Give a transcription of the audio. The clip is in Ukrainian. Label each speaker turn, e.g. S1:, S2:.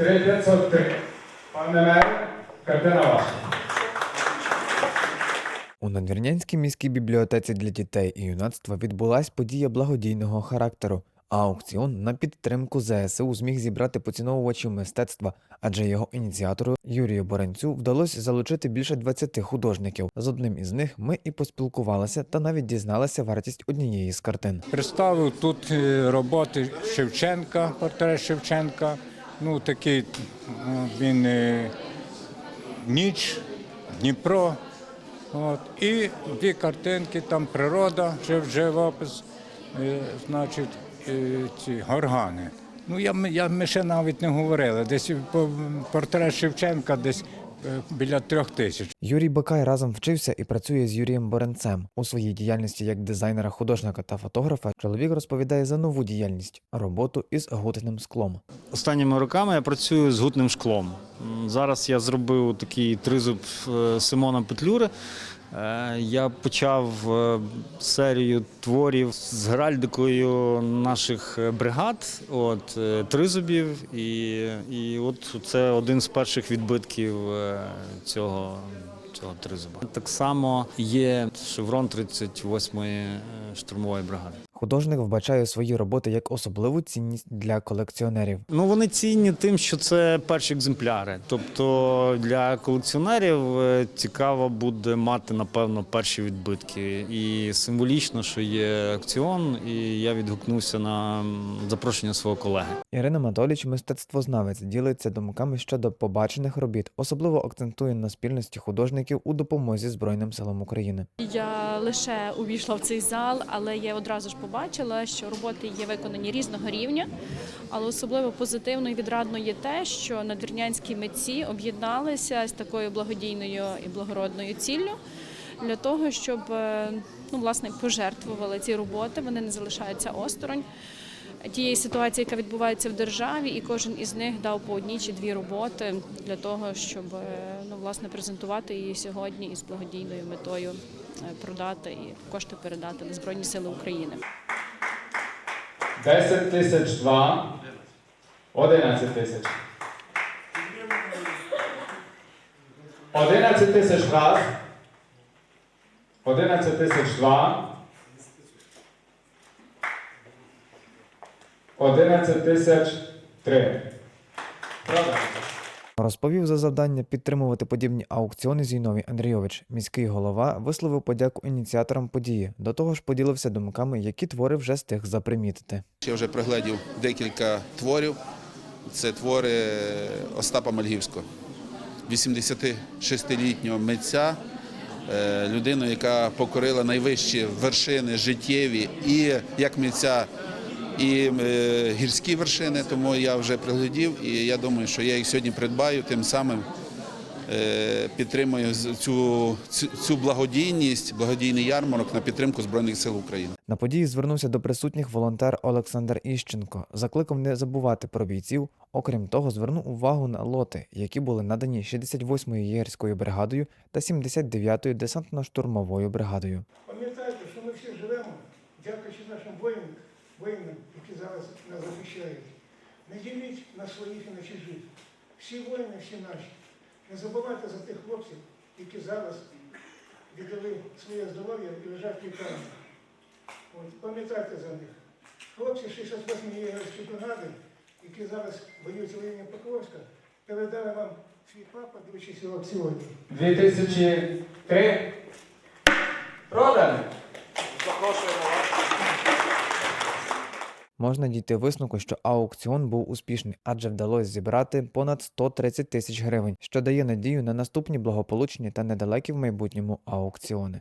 S1: 3503. Пане мер, картина ваша.
S2: У Надвірнянській міській бібліотеці для дітей і юнацтва відбулась подія благодійного характеру. А аукціон на підтримку ЗСУ зміг зібрати поціновувачів мистецтва, адже його ініціатору Юрію Боренцю вдалося залучити більше 20 художників. З одним із них ми і поспілкувалися та навіть дізналися вартість однієї з картин.
S3: Представив тут е, роботи Шевченка, портрет Шевченка. Ну, такий ну, він е, ніч, Дніпро. От. І дві картинки, там природа, жив живопис, е, значить, е, ці горгани. Ну, я, я, ми ще навіть не говорили. Десь по- портрет Шевченка десь е, біля трьох тисяч.
S2: Юрій Бакай разом вчився і працює з Юрієм Боренцем. У своїй діяльності як дизайнера, художника та фотографа чоловік розповідає за нову діяльність роботу із гутним склом.
S4: Останніми роками я працюю з гутним шклом. Зараз я зробив такий тризуб е, Симона Петлюри. Е, Я почав е, серію творів з геральдикою наших бригад, от тризубів, і, і от це один з перших відбитків цього. Цього тризуба. Так само є шеврон 38-ї е, штурмової бригади.
S2: Художник вбачає свої роботи як особливу цінність для колекціонерів.
S4: Ну вони цінні тим, що це перші екземпляри. Тобто для колекціонерів е, цікаво буде мати напевно перші відбитки. І символічно, що є акціон, і я відгукнувся на запрошення свого колеги.
S2: Ірина Матоліч, мистецтвознавець, ділиться думками щодо побачених робіт, особливо акцентує на спільності художників у допомозі Збройним силам України.
S5: Я лише увійшла в цей зал, але я одразу ж побачила, що роботи є виконані різного рівня. Але особливо позитивно і відрадно є те, що надвірнянські митці об'єдналися з такою благодійною і благородною ціллю для того, щоб е, ну, власне пожертвували ці роботи. Вони не залишаються осторонь. Тієї ситуації, яка відбувається в державі, і кожен із них дав по одній чи дві роботи для того, щоб е, ну власне презентувати її сьогодні із благодійною метою продати і кошти передати на Збройні Сили України.
S1: 10 тисяч два. 11 тисяч. 11 тисяч раз. 11 тисяч два. 11 тисяч три. Продано.
S2: Розповів за завдання підтримувати подібні аукціони Зіновій Андрійович. Міський голова висловив подяку ініціаторам події. До того ж, поділився думками, які твори вже встиг запримітити.
S6: Я вже пригледів декілька творів. Це твори Остапа Мальгівського, 86-літнього митця, е, людину, яка покорила найвищі вершини життєві і як митця, і е, гірські вершини. Тому я вже приглядів, і я думаю, що я їх сьогодні придбаю, тим самим е, підтримую цю, цю благодійність, благодійний ярмарок на підтримку Збройних сил України.
S2: На події звернувся до присутніх волонтер Олександр Іщенко. Закликав не забувати про бійців. Окрім того, звернув увагу на лоти, які були надані 68-ю єгерською бригадою та 79-ю десантно-штурмовою бригадою.
S7: Пам'ятайте, що ми всі живемо, дякуючи нашим воїнам, воїнам, які зараз нас захищають. Не діліть на своїх і на чужих. Всі воїни, всі наші. Не забувайте за тих хлопців, які зараз віддали своє здоров'я і лежать в лікарні. От, пам'ятайте за них. Хлопці 68-ї єгерської бригади, які зараз воюють в районі Покровська, передали вам свій папа, дивлячись урок сьогодні.
S1: 2003. Продано.
S2: Можна дійти висновку, що аукціон був успішний, адже вдалося зібрати понад 130 тисяч гривень, що дає надію на наступні благополучні та недалекі в майбутньому аукціони.